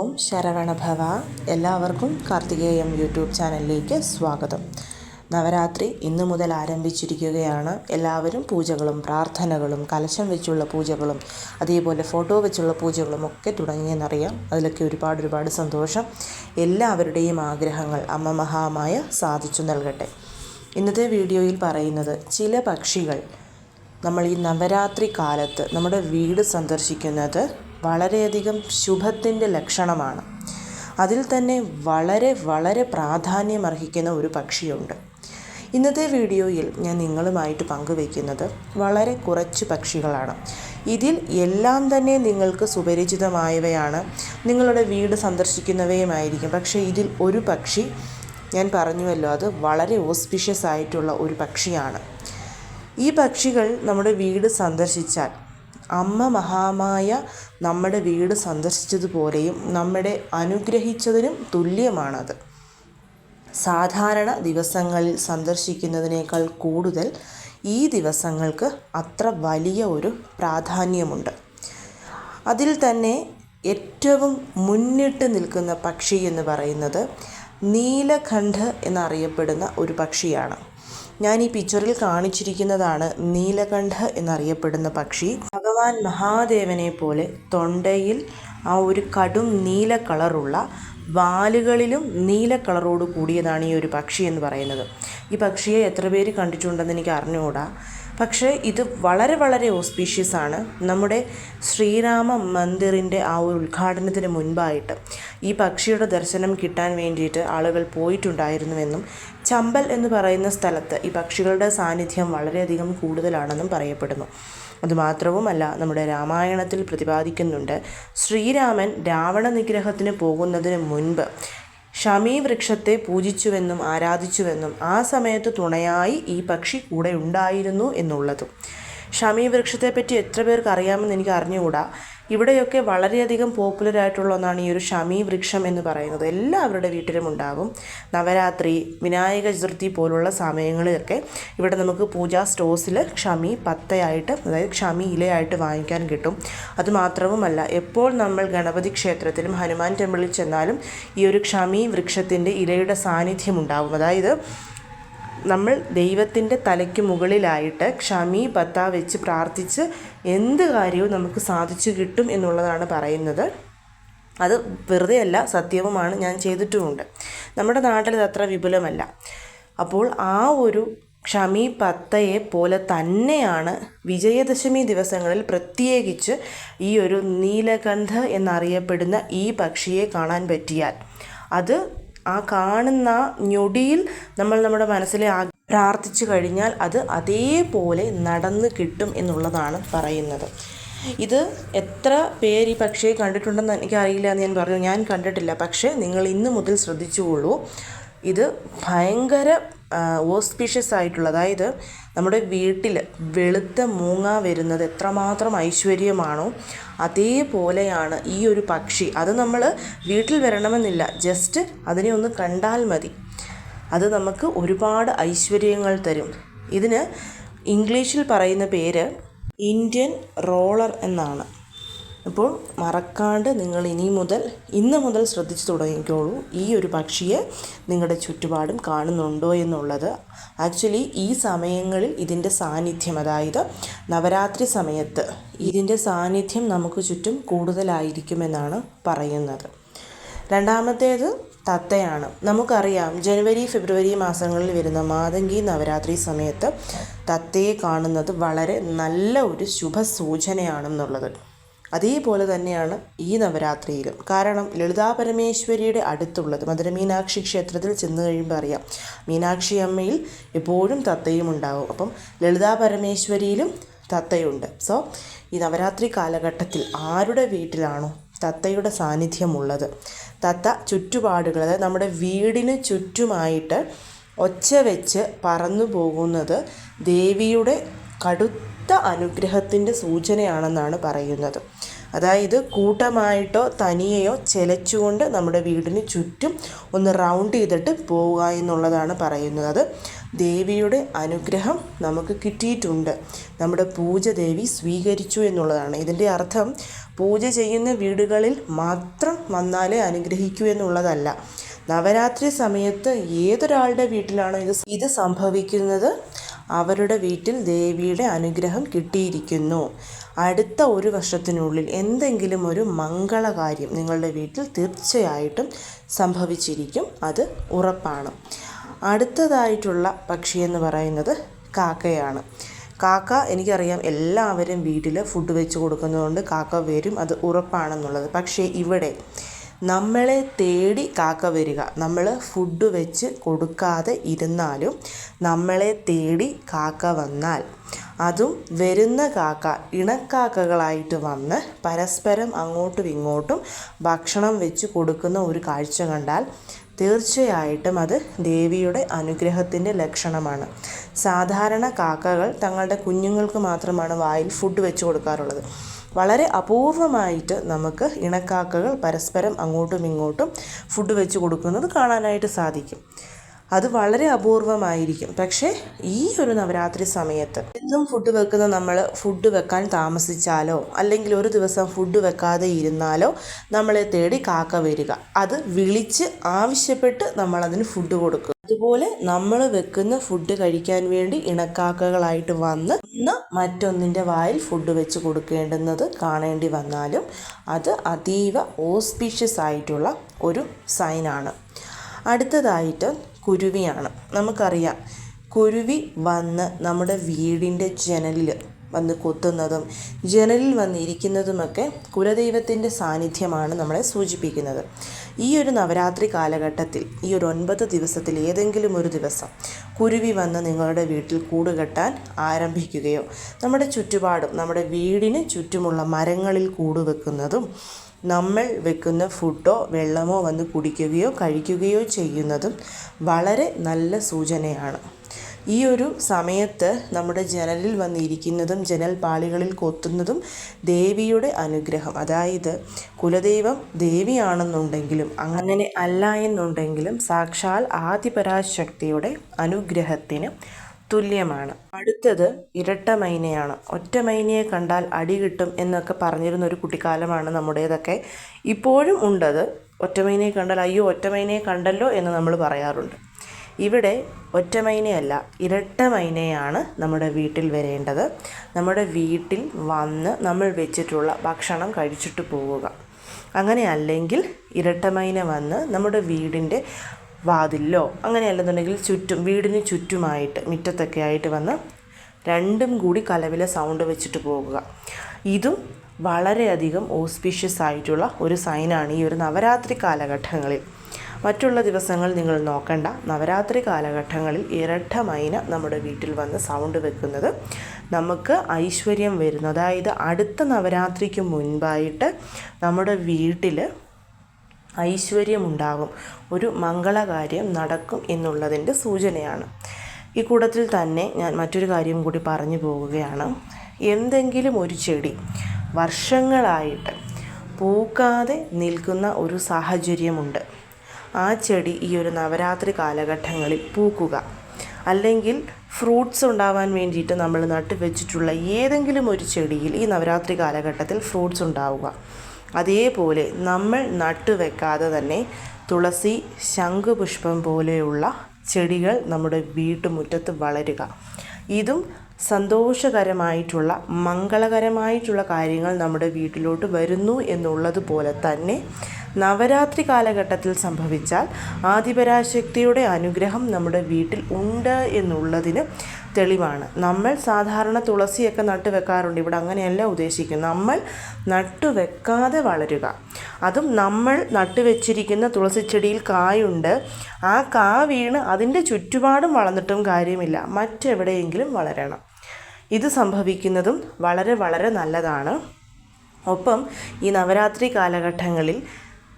ഓം ശരവണഭവ. എല്ലാവർക്കും കാർത്തികേയം യൂട്യൂബ് ചാനലിലേക്ക് സ്വാഗതം. നവരാത്രി ഇന്നു മുതൽ ആരംഭിച്ചിരിക്കുകയാണ്. എല്ലാവരും പൂജകളും പ്രാർത്ഥനകളും കലശം വെച്ചുള്ള പൂജകളും അതേപോലെ ഫോട്ടോ വെച്ചുള്ള പൂജകളും ഒക്കെ തുടങ്ങിയെന്നറിയാം. അതിലൊക്കെ ഒരുപാട് ഒരുപാട് സന്തോഷം. എല്ലാവരുടെയും ആഗ്രഹങ്ങൾ അമ്മ മഹാമായ സാധിച്ചു നൽകട്ടെ. ഇന്നത്തെ വീഡിയോയിൽ പറയുന്നത് ചില പക്ഷികൾ. നമ്മൾ ഈ നവരാത്രി കാലത്ത് നമ്മുടെ വീട് സന്ദർശിക്കുന്നത് വളരെയധികം ശുഭത്തിന്റെ ലക്ഷണമാണ്. അതിൽ തന്നെ വളരെ വളരെ പ്രാധാന്യമർഹിക്കുന്ന ഒരു പക്ഷിയുണ്ട്. ഇന്നത്തെ വീഡിയോയിൽ ഞാൻ നിങ്ങളുമായിട്ട് പങ്കുവയ്ക്കുന്നത് വളരെ കുറച്ച് പക്ഷികളാണ്. ഇതിൽ എല്ലാം തന്നെ നിങ്ങൾക്ക് സുപരിചിതമായവയാണ്. നിങ്ങളുടെ വീട് സന്ദർശിക്കുന്നവയുമായിരിക്കും. പക്ഷേ ഇതിൽ ഒരു പക്ഷി ഞാൻ പറഞ്ഞുവല്ലോ അത് വളരെ ഓസ്പിഷ്യസ് ആയിട്ടുള്ള ഒരു പക്ഷിയാണ്. ഈ പക്ഷികൾ നമ്മുടെ വീട് സന്ദർശിച്ചാൽ അമ്മ മഹാമായ നമ്മുടെ വീട് സന്ദർശിച്ചതുപോലെയും നമ്മുടെ അനുഗ്രഹിച്ചതിനും തുല്യമാണത്. സാധാരണ ദിവസങ്ങളിൽ സന്ദർശിക്കുന്നതിനേക്കാൾ കൂടുതൽ ഈ ദിവസങ്ങൾക്ക് അത്ര വലിയ ഒരു പ്രാധാന്യമുണ്ട്. അതിൽ തന്നെ ഏറ്റവും മുന്നിട്ട് നിൽക്കുന്ന പക്ഷി എന്ന് പറയുന്നത് നീലകണ്ഠ് എന്നറിയപ്പെടുന്ന ഒരു പക്ഷിയാണ്. ഞാൻ ഈ പിക്ചറിൽ കാണിച്ചിരിക്കുന്നതാണ് നീലകണ്ഠ എന്നറിയപ്പെടുന്ന പക്ഷി. ഭഗവാൻ മഹാദേവനെ പോലെ തൊണ്ടയിൽ ആ ഒരു കടും നീല കളറുള്ള വാലുകളിലും നീല കളറോട് കൂടിയതാണ് ഈ ഒരു പക്ഷി എന്ന് പറയുന്നത്. ഈ പക്ഷിയെ എത്ര പേര് കണ്ടിട്ടുണ്ടെന്ന് എനിക്ക് അറിഞ്ഞുകൂടാ പക്ഷേ ഇത് വളരെ വളരെ ഓസ്പീഷ്യസ് ആണ്. നമ്മുടെ ശ്രീരാമ മന്ദിറിന്റെ ആ ഒരു ഉദ്ഘാടനത്തിന് മുൻപായിട്ട് ഈ പക്ഷിയുടെ ദർശനം കിട്ടാൻ വേണ്ടിയിട്ട് ആളുകൾ പോയിട്ടുണ്ടായിരുന്നുവെന്നും ചമ്പൽ എന്ന് പറയുന്ന സ്ഥലത്ത് ഈ പക്ഷികളുടെ സാന്നിധ്യം വളരെയധികം കൂടുതലാണെന്നും പറയപ്പെടുന്നു. അതുമാത്രവുമല്ല നമ്മുടെ രാമായണത്തിൽ പ്രതിപാദിക്കുന്നുണ്ട് ശ്രീരാമൻ രാവണ നിഗ്രഹത്തിന് പോകുന്നതിന് മുൻപ് ഷമീ വൃക്ഷത്തെ പൂജിച്ചുവെന്നും ആരാധിച്ചുവെന്നും ആ സമയത്ത് തുണയായി ഈ പക്ഷി കൂടെ ഉണ്ടായിരുന്നു എന്നുള്ളതും. ഷമീ വൃക്ഷത്തെപ്പറ്റി എത്ര പേർക്ക് അറിയാമെന്ന് എനിക്ക് അറിഞ്ഞുകൂടാ. ഇവിടെയൊക്കെ വളരെയധികം പോപ്പുലർ ആയിട്ടുള്ള ഒന്നാണ് ഈ ഒരു ഷമി വൃക്ഷം എന്ന് പറയുന്നത്. എല്ലാവരുടെ വീട്ടിലും ഉണ്ടാകും നവരാത്രി വിനായക ചതുർത്ഥി പോലുള്ള സമയങ്ങളിലൊക്കെ ഇവിടെ നമുക്ക് പൂജാ സ്റ്റോഴ്സിൽ ക്ഷമി പത്തയായിട്ട് അതായത് ക്ഷമി ഇലയായിട്ട് വാങ്ങിക്കാൻ കിട്ടും. അതുമാത്രവുമല്ല എപ്പോൾ നമ്മൾ ഗണപതി ക്ഷേത്രത്തിലും ഹനുമാൻ ടെമ്പിളിൽ ചെന്നാലും ഈ ഒരു ക്ഷമി വൃക്ഷത്തിന്റെ ഇലയുടെ സാന്നിധ്യം ഉണ്ടാകും അതായത് നമ്മൾ ദൈവത്തിന്റെ തലയ്ക്ക് മുകളിലായിട്ട് ക്ഷമി പത്ത വെച്ച് പ്രാർത്ഥിച്ച് എന്ത് കാര്യവും നമുക്ക് സാധിച്ചു കിട്ടും എന്നുള്ളതാണ് പറയുന്നത്. അത് വെറുതെയല്ല സത്യവുമാണ്. ഞാൻ ചെയ്തിട്ടുമുണ്ട്. നമ്മുടെ നാട്ടിൽ ഇത് അത്ര വിപുലമല്ല. അപ്പോൾ ആ ഒരു ക്ഷമി പത്തയെ പോലെ തന്നെയാണ് വിജയദശമി ദിവസങ്ങളിൽ പ്രത്യേകിച്ച് ഈ ഒരു നീലകണ്ഠ എന്നറിയപ്പെടുന്ന ഈ പക്ഷിയെ കാണാൻ പറ്റിയാൽ. അത് ആ കാണുന്ന ഞൊടിയിൽ നമ്മൾ നമ്മുടെ മനസ്സിലെ പ്രാർത്ഥിച്ചു കഴിഞ്ഞാൽ അത് അതേപോലെ നടന്നു കിട്ടും എന്നുള്ളതാണ് പറയുന്നത്. ഇത് എത്ര പേര് ഈ പക്ഷേ കണ്ടിട്ടുണ്ടെന്ന് എനിക്കറിയില്ല എന്ന് ഞാൻ പറഞ്ഞു. ഞാൻ കണ്ടിട്ടില്ല. പക്ഷേ നിങ്ങൾ ഇന്ന് മുതൽ ശ്രദ്ധിച്ചുകൊള്ളൂ. ഇത് ഭയങ്കര ഓസ്പീഷ്യസ് ആയിട്ടുള്ള അതായത് നമ്മുടെ വീട്ടിൽ വെളുത്ത മൂങ്ങ വരുന്നത് എത്രമാത്രം ഐശ്വര്യമാണോ അതേപോലെയാണ് ഈ ഒരു പക്ഷി. അത് നമ്മൾ വീട്ടിൽ വരണമെന്നില്ല ജസ്റ്റ് അതിനെ ഒന്ന് കണ്ടാൽ മതി. അത് നമുക്ക് ഒരുപാട് ഐശ്വര്യങ്ങൾ തരും. ഇതിന് ഇംഗ്ലീഷിൽ പറയുന്ന പേര് ഇന്ത്യൻ റോളർ എന്നാണ്. അപ്പോൾ മറക്കാണ്ട് നിങ്ങൾ ഇനി മുതൽ ഇന്ന് മുതൽ ശ്രദ്ധിച്ചു തുടങ്ങിക്കോളൂ. ഈ ഒരു പക്ഷിയെ നിങ്ങളുടെ ചുറ്റുപാടും കാണുന്നുണ്ടോ എന്നുള്ളത്. ആക്ച്വലി ഈ സമയങ്ങളിൽ ഇതിന്റെ സാന്നിധ്യം അതായത് നവരാത്രി സമയത്ത് ഇതിന്റെ സാന്നിധ്യം നമുക്ക് ചുറ്റും കൂടുതലായിരിക്കുമെന്നാണ് പറയുന്നത്. രണ്ടാമത്തേത് തത്തയാണ്. നമുക്കറിയാം ജനുവരി ഫെബ്രുവരി മാസങ്ങളിൽ വരുന്ന മാതങ്കി നവരാത്രി സമയത്ത് തത്തയെ കാണുന്നത് വളരെ നല്ല ഒരു ശുഭ സൂചനയാണെന്നുള്ളത് അതേപോലെ തന്നെയാണ് ഈ നവരാത്രിയിലും. കാരണം ലളിതാ പരമേശ്വരിയുടെ അടുത്തുള്ളത് മധുര മീനാക്ഷി ക്ഷേത്രത്തിൽ ചെന്ന് കഴിയുമ്പോൾ അറിയാം. മീനാക്ഷി അമ്മയിൽ എപ്പോഴും തത്തയും ഉണ്ടാവും. അപ്പം ലളിതാ പരമേശ്വരിയിലും തത്തയുണ്ട്. സോ ഈ നവരാത്രി കാലഘട്ടത്തിൽ ആരുടെ വീട്ടിലാണോ തത്തയുടെ സാന്നിധ്യമുള്ളത്? തത്ത ചുറ്റുപാടുകൾ അതായത് നമ്മുടെ വീടിന് ചുറ്റുമായിട്ട് ഒച്ച വെച്ച് പറന്നു പോകുന്നത് ദേവിയുടെ കടുത്ത അനുഗ്രഹത്തിന്റെ സൂചനയാണെന്നാണ് പറയുന്നത്. അതായത് കൂട്ടമായിട്ടോ തനിയെയോ ചെലച്ചുകൊണ്ട് നമ്മുടെ വീടിന് ചുറ്റും ഒന്ന് റൗണ്ട് ചെയ്തിട്ട് പോവുക എന്നുള്ളതാണ് പറയുന്നത്. ദേവിയുടെ അനുഗ്രഹം നമുക്ക് കിട്ടിയിട്ടുണ്ട്. നമ്മുടെ പൂജ ദേവി സ്വീകരിച്ചു എന്നുള്ളതാണ്. ഇതിന്റെ അർത്ഥം പൂജ ചെയ്യുന്ന വീടുകളിൽ മാത്രം വന്നാലേ അനുഗ്രഹിക്കൂ എന്നുള്ളതല്ല. നവരാത്രി സമയത്ത് ഏതൊരാളുടെ വീട്ടിലാണോ ഇത് ഇത് സംഭവിക്കുന്നത്? അവരുടെ വീട്ടിൽ ദേവിയുടെ അനുഗ്രഹം കിട്ടിയിരിക്കുന്നു. അടുത്ത ഒരു വർഷത്തിനുള്ളിൽ എന്തെങ്കിലും ഒരു മംഗളകാര്യം നിങ്ങളുടെ വീട്ടിൽ തീർച്ചയായിട്ടും സംഭവിച്ചിരിക്കും. അത് ഉറപ്പാണ്. അടുത്തതായിട്ടുള്ള പക്ഷി എന്ന് പറയുന്നത് കാക്കയാണ്. കാക്ക എനിക്കറിയാം എല്ലാവരും വീട്ടിൽ ഫുഡ് വെച്ച് കൊടുക്കുന്നതുകൊണ്ട് കാക്ക വരും. അത് ഉറപ്പാണെന്നുള്ളത്. പക്ഷേ ഇവിടെ നമ്മളെ തേടി കാക്ക വരിക. നമ്മൾ ഫുഡ് വെച്ച് കൊടുക്കാതെ ഇരുന്നാലും നമ്മളെ തേടി കാക്ക വന്നാൽ അതും വരുന്ന കാക്ക ഇണക്കാക്കകളായിട്ട് വന്ന് പരസ്പരം അങ്ങോട്ടും ഇങ്ങോട്ടും ഭക്ഷണം വെച്ച് കൊടുക്കുന്ന ഒരു കാഴ്ച കണ്ടാൽ തീർച്ചയായിട്ടും അത് ദേവിയുടെ അനുഗ്രഹത്തിന്റെ ലക്ഷണമാണ്. സാധാരണ കാക്കകൾ തങ്ങളുടെ കുഞ്ഞുങ്ങൾക്ക് മാത്രമാണ് വായിൽ ഫുഡ് വെച്ച് കൊടുക്കാറുള്ളത്. വളരെ അപൂർവമായിട്ട് നമുക്ക് ഇണക്കാക്കകൾ പരസ്പരം അങ്ങോട്ടും ഇങ്ങോട്ടും ഫുഡ് വെച്ച് കൊടുക്കുന്നത് കാണാനായിട്ട് സാധിക്കും. അത് വളരെ അപൂർവമായിരിക്കും. പക്ഷേ ഈ ഒരു നവരാത്രി സമയത്ത് എന്നും ഫുഡ് വെക്കുന്ന നമ്മൾ ഫുഡ് വെക്കാൻ താമസിച്ചാലോ അല്ലെങ്കിൽ ഒരു ദിവസം ഫുഡ് വെക്കാതെ ഇരുന്നാലോ നമ്മളെ തേടി കാക്ക വരിക. അത് വിളിച്ച് ആവശ്യപ്പെട്ട് നമ്മളതിന് ഫുഡ് കൊടുക്കും അതുപോലെ നമ്മൾ വെക്കുന്ന ഫുഡ് കഴിക്കാൻ വേണ്ടി ഇണക്കാക്കകളായിട്ട് വന്ന് ഒന്ന് മറ്റൊന്നിന്റെ വായിൽ ഫുഡ് വെച്ച് കൊടുക്കേണ്ടുന്നത് കാണേണ്ടി വന്നാലും അത് അതീവ ഓസ്പീഷ്യസ് ആയിട്ടുള്ള ഒരു സൈനാണ് അടുത്തതായിട്ട് കുരുവിയാണ്. നമുക്കറിയാം കുരുവി വന്ന് നമ്മുടെ വീടിന്റെ ജനലിൽ വന്ന് കൊത്തുന്നതും ജനലിൽ വന്നിരിക്കുന്നതുമൊക്കെ കുലദൈവത്തിന്റെ സാന്നിധ്യമാണ് നമ്മളെ സൂചിപ്പിക്കുന്നത്. ഈ ഒരു നവരാത്രി കാലഘട്ടത്തിൽ ഈ ഒരു ഒൻപത് ദിവസത്തിൽ ഏതെങ്കിലും ഒരു ദിവസം കുരുവി വന്ന് നിങ്ങളുടെ വീട്ടിൽ കൂട് കെട്ടാൻ ആരംഭിക്കുകയോ നമ്മുടെ ചുറ്റുപാടും നമ്മുടെ വീടിന് ചുറ്റുമുള്ള മരങ്ങളിൽ കൂട് വെക്കുന്നതും നമ്മൾ വെക്കുന്ന ഫുഡോ വെള്ളമോ വന്ന് കുടിക്കുകയോ കഴിക്കുകയോ ചെയ്യുന്നതും വളരെ നല്ല സൂചനയാണ്. ഈ ഒരു സമയത്ത് നമ്മുടെ ജനലിൽ വന്നിരിക്കുന്നതും ജനൽ പാളികളിൽ കൊത്തുന്നതും ദേവിയുടെ അനുഗ്രഹം. അതായത് കുലദൈവം ദേവിയാണെന്നുണ്ടെങ്കിലും അങ്ങനെ അല്ല എന്നുണ്ടെങ്കിലും സാക്ഷാൽ ആദിപരാശക്തിയുടെ അനുഗ്രഹത്തിന് തുല്യമാണ്. അടുത്തത് ഇരട്ട മൈനയാണ്. ഒറ്റ മൈനയെ കണ്ടാൽ അടി കിട്ടും എന്നൊക്കെ പറഞ്ഞിരുന്ന ഒരു കുട്ടിക്കാലമാണ് നമ്മുടേതൊക്കെ ഇപ്പോഴും ഉണ്ടത്. ഒറ്റമൈനയെ കണ്ടാൽ അയ്യോ ഒറ്റമൈനയെ കണ്ടല്ലോ എന്ന് നമ്മൾ പറയാറുണ്ട്. ഇവിടെ ഒറ്റ മൈനയല്ല ഇരട്ട മൈനയാണ് നമ്മുടെ വീട്ടിൽ വരേണ്ടത്. നമ്മുടെ വീട്ടിൽ വന്ന് നമ്മൾ വെച്ചിട്ടുള്ള ഭക്ഷണം കഴിച്ചിട്ട് പോവുക. അങ്ങനെ അല്ലെങ്കിൽ ഇരട്ട ഇരട്ടമൈന വന്ന് നമ്മുടെ വീടിന്റെ വാതിലിലോ അങ്ങനെയല്ലെന്നുണ്ടെങ്കിൽ ചുറ്റും വീടിന് ചുറ്റുമായിട്ട് മുറ്റത്തൊക്കെ ആയിട്ട് വന്ന് രണ്ടും കൂടി കലവിലെ സൗണ്ട് വെച്ചിട്ട് പോകുക ഇതും വളരെയധികം ഓസ്പീഷ്യസ് ആയിട്ടുള്ള ഒരു സൈനാണ് ഈ ഒരു നവരാത്രി കാലഘട്ടങ്ങളിൽ. മറ്റുള്ള ദിവസങ്ങൾ നിങ്ങൾ നോക്കണ്ട. നവരാത്രി കാലഘട്ടങ്ങളിൽ ഇരട്ട മൈന നമ്മുടെ വീട്ടിൽ വന്ന് സൗണ്ട് വെക്കുന്നത്. നമുക്ക് ഐശ്വര്യം വരുന്നു. അതായത് അടുത്ത നവരാത്രിക്ക് മുൻപായിട്ട് നമ്മുടെ വീട്ടിൽ ഐശ്വര്യമുണ്ടാകും ഒരു മംഗളകാര്യം നടക്കും എന്നുള്ളതിന്റെ സൂചനയാണ്. ഈ കൂട്ടത്തിൽ തന്നെ ഞാൻ മറ്റൊരു കാര്യം കൂടി പറഞ്ഞു പോവുകയാണ് എന്തെങ്കിലും ഒരു ചെടി വർഷങ്ങളായിട്ട് പൂക്കാതെ നിൽക്കുന്ന ഒരു സാഹചര്യമുണ്ട്. ആ ചെടി ഈ ഒരു നവരാത്രി കാലഘട്ടങ്ങളിൽ പൂക്കുക. അല്ലെങ്കിൽ ഫ്രൂട്ട്സ് ഉണ്ടാവാൻ വേണ്ടിയിട്ട് നമ്മൾ നട്ട് വെച്ചിട്ടുള്ള ഏതെങ്കിലും ഒരു ചെടിയിൽ ഈ നവരാത്രി കാലഘട്ടത്തിൽ ഫ്രൂട്ട്സ് ഉണ്ടാവുക. അതേപോലെ നമ്മൾ നട്ടു വെക്കാതെ തന്നെ തുളസി ശംഖുപുഷ്പം പോലെയുള്ള ചെടികൾ നമ്മുടെ വീട്ടുമുറ്റത്ത് വളരുക. ഇതും സന്തോഷകരമായിട്ടുള്ള മംഗളകരമായിട്ടുള്ള കാര്യങ്ങൾ നമ്മുടെ വീട്ടിലോട്ട് വരുന്നു എന്നുള്ളതുപോലെ തന്നെ നവരാത്രി കാലഘട്ടത്തിൽ സംഭവിച്ചാൽ ആദിപരാശക്തിയുടെ അനുഗ്രഹം നമ്മുടെ വീട്ടിൽ ഉണ്ട് എന്നുള്ളതിന് തെളിവാണ്. നമ്മൾ സാധാരണ തുളസിയൊക്കെ നട്ടു വെക്കാറുണ്ട് ഇവിടെ അങ്ങനെയല്ല ഉദ്ദേശിക്കുന്നത്. നമ്മൾ നട്ടു വെക്കാതെ വളരുക. അതും നമ്മൾ നട്ടു വെച്ചിരിക്കുന്ന തുളസിച്ചെടിയിൽ കായുണ്ട്. ആ കാ വീണ് അതിന്റെ ചുറ്റുപാടും വളർന്നിട്ടും കാര്യമില്ല. മറ്റെവിടെയെങ്കിലും വളരണം. ഇത് സംഭവിക്കുന്നതും വളരെ വളരെ നല്ലതാണ്. ഒപ്പം ഈ നവരാത്രി കാലഘട്ടങ്ങളിൽ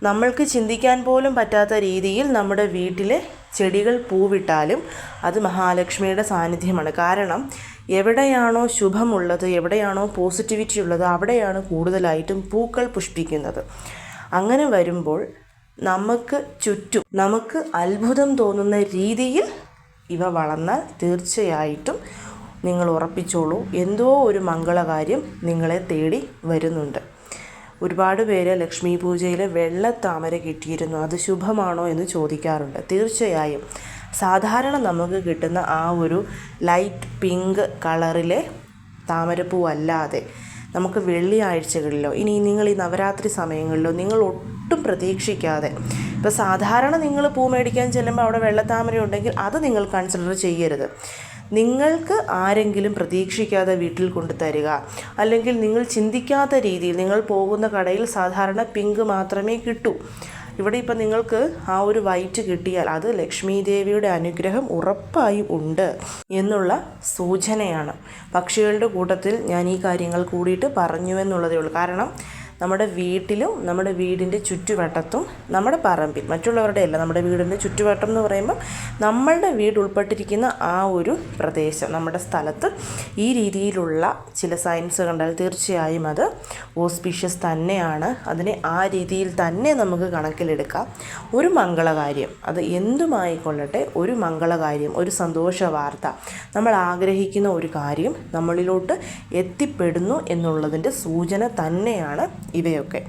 നമ്മൾക്ക് ചിന്തിക്കാൻ പോലും പറ്റാത്ത രീതിയിൽ നമ്മുടെ വീട്ടിലെ ചെടികൾ പൂവിട്ടാലും അത് മഹാലക്ഷ്മിയുടെ സാന്നിധ്യമാണ്. കാരണം എവിടെയാണോ ശുഭമുള്ളത് എവിടെയാണോ പോസിറ്റിവിറ്റി ഉള്ളത് അവിടെയാണ് കൂടുതലായിട്ടും പൂക്കൾ പുഷ്പിക്കുന്നത് അങ്ങനെ വരുമ്പോൾ നമുക്ക് ചുറ്റും നമുക്ക് അത്ഭുതം തോന്നുന്ന രീതിയിൽ ഇവ വളർന്നാൽ തീർച്ചയായിട്ടും നിങ്ങൾ ഉറപ്പിച്ചോളൂ. എന്തോ ഒരു മംഗളകാര്യം നിങ്ങളെ തേടി വരുന്നുണ്ട്. ഒരുപാട് പേര് ലക്ഷ്മി പൂജയിൽ വെള്ളത്താമര കിട്ടിയിരുന്നു. അത് ശുഭമാണോ എന്ന് ചോദിക്കാറുണ്ട്. തീർച്ചയായും സാധാരണ നമുക്ക് കിട്ടുന്ന ആ ഒരു ലൈറ്റ് പിങ്ക് കളറിലെ താമരപ്പൂ അല്ലാതെ നമുക്ക് വെള്ളിയാഴ്ചകളിലോ ഇനി നിങ്ങൾ ഈ നവരാത്രി സമയങ്ങളിലോ നിങ്ങൾ ഒട്ടും പ്രതീക്ഷിക്കാതെ ഇപ്പോൾ സാധാരണ നിങ്ങൾ പൂ മേടിക്കാൻ ചെല്ലുമ്പോൾ അവിടെ വെള്ളത്താമര ഉണ്ടെങ്കിൽ അത് നിങ്ങൾ കൺസിഡർ ചെയ്യരുത്. നിങ്ങൾക്ക് ആരെങ്കിലും പ്രതീക്ഷിക്കാതെ വീട്ടിൽ കൊണ്ടു തരിക അല്ലെങ്കിൽ നിങ്ങൾ ചിന്തിക്കാത്ത രീതിയിൽ നിങ്ങൾ പോകുന്ന കടയിൽ സാധാരണ പിങ്ക് മാത്രമേ കിട്ടൂ. ഇവിടെ ഇപ്പം നിങ്ങൾക്ക് ആ ഒരു വൈറ്റ് കിട്ടിയാൽ അത് ലക്ഷ്മി ദേവിയുടെ അനുഗ്രഹം ഉറപ്പായും ഉണ്ട് എന്നുള്ള സൂചനയാണ്. പക്ഷികളുടെ കൂട്ടത്തിൽ ഞാൻ ഈ കാര്യങ്ങൾ കൂടിയിട്ട് പറഞ്ഞു എന്നുള്ളതേ ഉള്ളൂ. കാരണം നമ്മുടെ വീട്ടിലും നമ്മുടെ വീടിന്റെ ചുറ്റുവട്ടത്തും നമ്മുടെ പറമ്പിൽ മറ്റുള്ളവരുടെ അല്ല നമ്മുടെ വീടിന്റെ ചുറ്റുവട്ടം എന്ന് പറയുമ്പോൾ നമ്മളുടെ വീട് ഉൾപ്പെട്ടിരിക്കുന്ന ആ ഒരു പ്രദേശം നമ്മുടെ സ്ഥലത്ത് ഈ രീതിയിലുള്ള ചില സയൻസ് കണ്ടാൽ തീർച്ചയായും അത് ഓസ്പീഷ്യസ് തന്നെയാണ്. അതിനെ ആ രീതിയിൽ തന്നെ നമുക്ക് കണക്കിലെടുക്കാം. ഒരു മംഗളകാര്യം അത് എന്തുമായിക്കൊള്ളട്ടെ ഒരു മംഗളകാര്യം ഒരു സന്തോഷ വാർത്ത നമ്മൾ ആഗ്രഹിക്കുന്ന ഒരു കാര്യം നമ്മളിലോട്ട് എത്തിപ്പെടുന്നു എന്നുള്ളതിന്റെ സൂചന തന്നെയാണ് ഇവയൊക്കെ.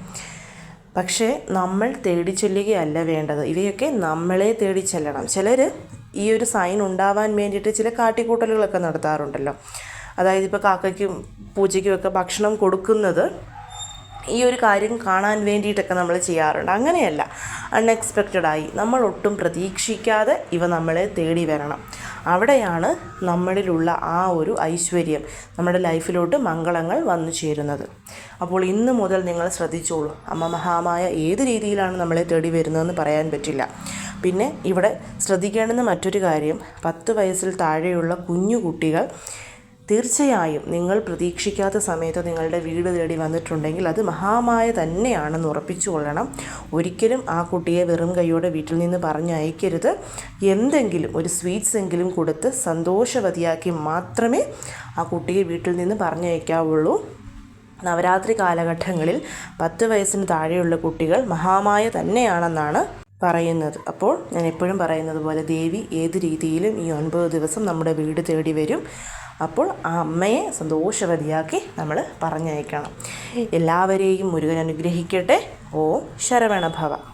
പക്ഷേ നമ്മൾ തേടി ചൊല്ലുകയല്ല വേണ്ടത്. ഇവയൊക്കെ നമ്മളെ തേടി ചെല്ലണം. ചിലർ ഈ ഒരു സൈൻ ഉണ്ടാവാൻ വേണ്ടിയിട്ട് ചില കാട്ടിക്കൂട്ടലുകളൊക്കെ നടത്താറുണ്ടല്ലോ. അതായത് ഇപ്പോൾ കാക്കയ്ക്കും പൂച്ചയ്ക്കും ഒക്കെ ഭക്ഷണം കൊടുക്കുന്നത് ഈ ഒരു കാര്യം കാണാൻ വേണ്ടിയിട്ടൊക്കെ നമ്മൾ ചെയ്യാറുണ്ട്. അങ്ങനെയല്ല. അൺഎക്സ്പെക്റ്റഡായി നമ്മൾ ഒട്ടും പ്രതീക്ഷിക്കാതെ ഇവ നമ്മളെ തേടി വരണം. അവിടെയാണ് നമ്മളിലുള്ള ആ ഒരു ഐശ്വര്യം നമ്മുടെ ലൈഫിലോട്ട് മംഗളങ്ങൾ വന്നു ചേരുന്നത്. അപ്പോൾ ഇന്ന് മുതൽ നിങ്ങൾ ശ്രദ്ധിച്ചോളൂ. അമ്മ മഹാമായ ഏത് രീതിയിലാണ് നമ്മളെ തേടി വരുന്നതെന്ന് പറയാൻ പറ്റില്ല. പിന്നെ ഇവിടെ ശ്രദ്ധിക്കേണ്ടുന്ന മറ്റൊരു കാര്യം പത്ത് വയസ്സിൽ താഴെയുള്ള കുഞ്ഞു കുട്ടികൾ തീർച്ചയായും നിങ്ങൾ പ്രതീക്ഷിക്കാത്ത സമയത്ത് നിങ്ങളുടെ വീട് തേടി വന്നിട്ടുണ്ടെങ്കിൽ അത് മഹാമായ തന്നെയാണെന്ന് ഉറപ്പിച്ചു കൊള്ളണം. ഒരിക്കലും ആ കുട്ടിയെ വെറും കൈയോടെ വീട്ടിൽ നിന്ന് പറഞ്ഞയക്കരുത്. എന്തെങ്കിലും ഒരു സ്വീറ്റ്സ് എങ്കിലും കൊടുത്ത് സന്തോഷവതിയാക്കി മാത്രമേ ആ കുട്ടിയെ വീട്ടിൽ നിന്ന് പറഞ്ഞയക്കാവുള്ളൂ. നവരാത്രി കാലഘട്ടങ്ങളിൽ പത്ത് വയസ്സിന് താഴെയുള്ള കുട്ടികൾ മഹാമായ തന്നെയാണെന്നാണ് പറയുന്നത്. അപ്പോൾ ഞാൻ എപ്പോഴും പറയുന്നത് പോലെ ദേവി ഏത് രീതിയിലും ഈ ഒൻപത് ദിവസം നമ്മുടെ വീട് തേടി വരും. അപ്പോൾ ആ അമ്മയെ സന്തോഷവതിയാക്കി നമ്മൾ പറഞ്ഞയക്കണം. എല്ലാവരെയും മുരുകൻ അനുഗ്രഹിക്കട്ടെ. ഓം ശരവണഭവ.